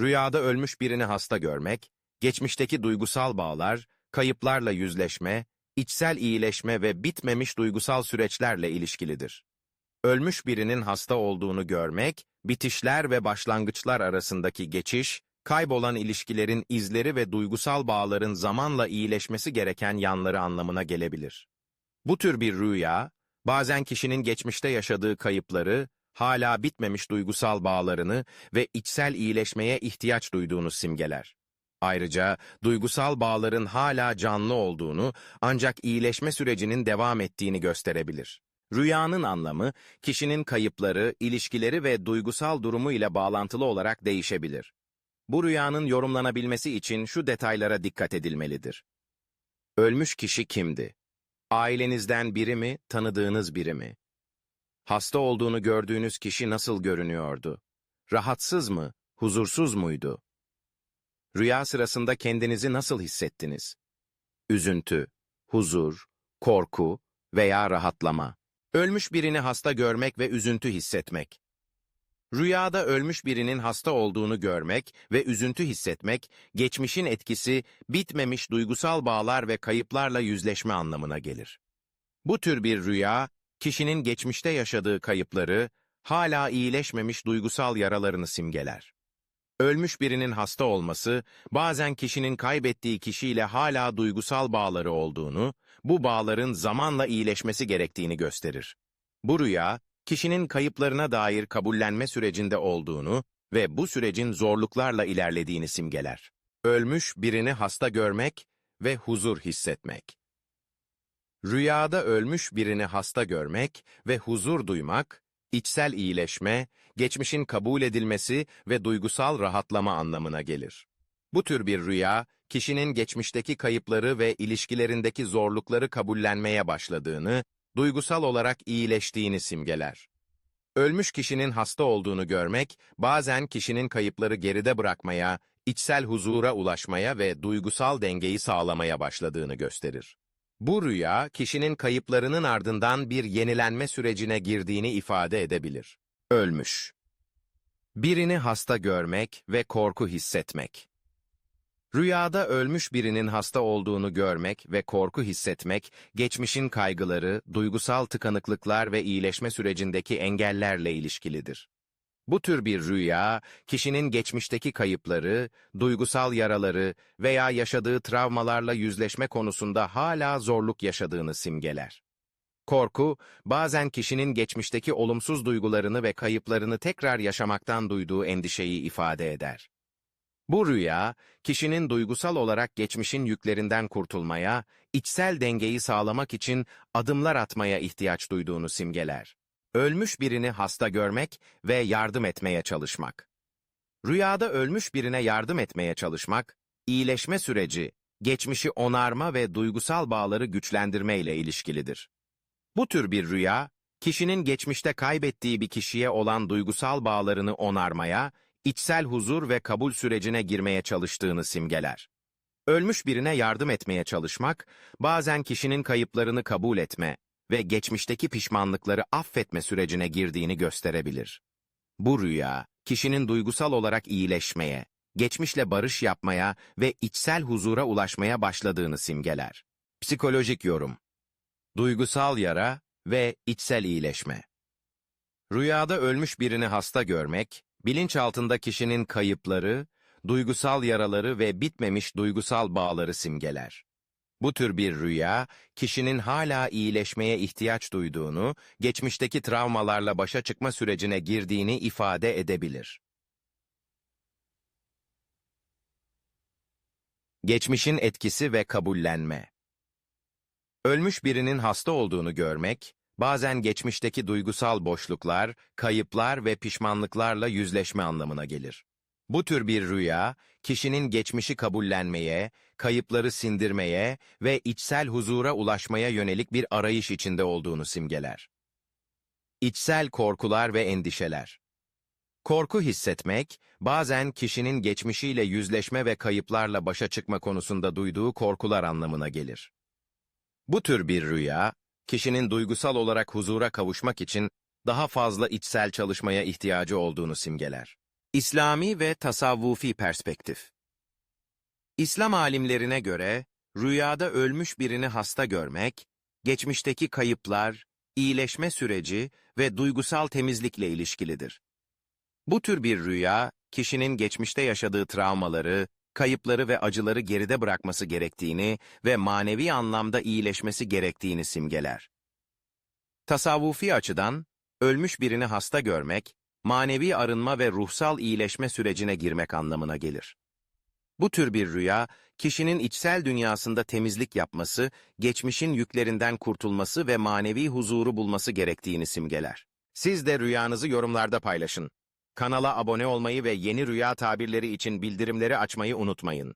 Rüyada ölmüş birini hasta görmek, geçmişteki duygusal bağlar, kayıplarla yüzleşme, içsel iyileşme ve bitmemiş duygusal süreçlerle ilişkilidir. Ölmüş birinin hasta olduğunu görmek, bitişler ve başlangıçlar arasındaki geçiş, kaybolan ilişkilerin izleri ve duygusal bağların zamanla iyileşmesi gereken yanları anlamına gelebilir. Bu tür bir rüya, bazen kişinin geçmişte yaşadığı kayıpları, hala bitmemiş duygusal bağlarını ve içsel iyileşmeye ihtiyaç duyduğunu simgeler. Ayrıca duygusal bağların hala canlı olduğunu ancak iyileşme sürecinin devam ettiğini gösterebilir. Rüyanın anlamı, kişinin kayıpları, ilişkileri ve duygusal durumu ile bağlantılı olarak değişebilir. Bu rüyanın yorumlanabilmesi için şu detaylara dikkat edilmelidir. Ölmüş kişi kimdi? Ailenizden biri mi, tanıdığınız biri mi? Hasta olduğunu gördüğünüz kişi nasıl görünüyordu? Rahatsız mı, huzursuz muydu? Rüya sırasında kendinizi nasıl hissettiniz? Üzüntü, huzur, korku veya rahatlama. Ölmüş birini hasta görmek ve üzüntü hissetmek. Rüyada ölmüş birinin hasta olduğunu görmek ve üzüntü hissetmek, geçmişin etkisi, bitmemiş duygusal bağlar ve kayıplarla yüzleşme anlamına gelir. Bu tür bir rüya, kişinin geçmişte yaşadığı kayıpları, hala iyileşmemiş duygusal yaralarını simgeler. Ölmüş birinin hasta olması, bazen kişinin kaybettiği kişiyle hala duygusal bağları olduğunu, bu bağların zamanla iyileşmesi gerektiğini gösterir. Bu rüya, kişinin kayıplarına dair kabullenme sürecinde olduğunu ve bu sürecin zorluklarla ilerlediğini simgeler. Ölmüş birini hasta görmek ve huzur hissetmek. Rüyada ölmüş birini hasta görmek ve huzur duymak, içsel iyileşme, geçmişin kabul edilmesi ve duygusal rahatlama anlamına gelir. Bu tür bir rüya, kişinin geçmişteki kayıpları ve ilişkilerindeki zorlukları kabullenmeye başladığını, duygusal olarak iyileştiğini simgeler. Ölmüş kişinin hasta olduğunu görmek, bazen kişinin kayıpları geride bırakmaya, içsel huzura ulaşmaya ve duygusal dengeyi sağlamaya başladığını gösterir. Bu rüya, kişinin kayıplarının ardından bir yenilenme sürecine girdiğini ifade edebilir. Ölmüş. Birini hasta görmek ve korku hissetmek. Rüyada ölmüş birinin hasta olduğunu görmek ve korku hissetmek, geçmişin kaygıları, duygusal tıkanıklıklar ve iyileşme sürecindeki engellerle ilişkilidir. Bu tür bir rüya, kişinin geçmişteki kayıpları, duygusal yaraları veya yaşadığı travmalarla yüzleşme konusunda hala zorluk yaşadığını simgeler. Korku, bazen kişinin geçmişteki olumsuz duygularını ve kayıplarını tekrar yaşamaktan duyduğu endişeyi ifade eder. Bu rüya, kişinin duygusal olarak geçmişin yüklerinden kurtulmaya, içsel dengeyi sağlamak için adımlar atmaya ihtiyaç duyduğunu simgeler. Ölmüş birini hasta görmek ve yardım etmeye çalışmak. Rüyada ölmüş birine yardım etmeye çalışmak, iyileşme süreci, geçmişi onarma ve duygusal bağları güçlendirme ile ilişkilidir. Bu tür bir rüya, kişinin geçmişte kaybettiği bir kişiye olan duygusal bağlarını onarmaya, içsel huzur ve kabul sürecine girmeye çalıştığını simgeler. Ölmüş birine yardım etmeye çalışmak, bazen kişinin kayıplarını kabul etme ve geçmişteki pişmanlıkları affetme sürecine girdiğini gösterebilir. Bu rüya, kişinin duygusal olarak iyileşmeye, geçmişle barış yapmaya ve içsel huzura ulaşmaya başladığını simgeler. Psikolojik yorum Duygusal yara ve içsel iyileşme Rüyada ölmüş birini hasta görmek, bilinçaltında kişinin kayıpları, duygusal yaraları ve bitmemiş duygusal bağları simgeler. Bu tür bir rüya, kişinin hala iyileşmeye ihtiyaç duyduğunu, geçmişteki travmalarla başa çıkma sürecine girdiğini ifade edebilir. Geçmişin etkisi ve kabullenme Ölmüş birinin hasta olduğunu görmek, bazen geçmişteki duygusal boşluklar, kayıplar ve pişmanlıklarla yüzleşme anlamına gelir. Bu tür bir rüya, kişinin geçmişi kabullenmeye, kayıpları sindirmeye ve içsel huzura ulaşmaya yönelik bir arayış içinde olduğunu simgeler. İçsel korkular ve endişeler Korku hissetmek, bazen kişinin geçmişiyle yüzleşme ve kayıplarla başa çıkma konusunda duyduğu korkular anlamına gelir. Bu tür bir rüya, kişinin duygusal olarak huzura kavuşmak için daha fazla içsel çalışmaya ihtiyacı olduğunu simgeler. İslami ve tasavvufi perspektif İslam alimlerine göre, rüyada ölmüş birini hasta görmek, geçmişteki kayıplar, iyileşme süreci ve duygusal temizlikle ilişkilidir. Bu tür bir rüya, kişinin geçmişte yaşadığı travmaları, kayıpları ve acıları geride bırakması gerektiğini ve manevi anlamda iyileşmesi gerektiğini simgeler. Tasavvufi açıdan, ölmüş birini hasta görmek, manevi arınma ve ruhsal iyileşme sürecine girmek anlamına gelir. Bu tür bir rüya, kişinin içsel dünyasında temizlik yapması, geçmişin yüklerinden kurtulması ve manevi huzuru bulması gerektiğini simgeler. Siz de rüyanızı yorumlarda paylaşın. Kanala abone olmayı ve yeni rüya tabirleri için bildirimleri açmayı unutmayın.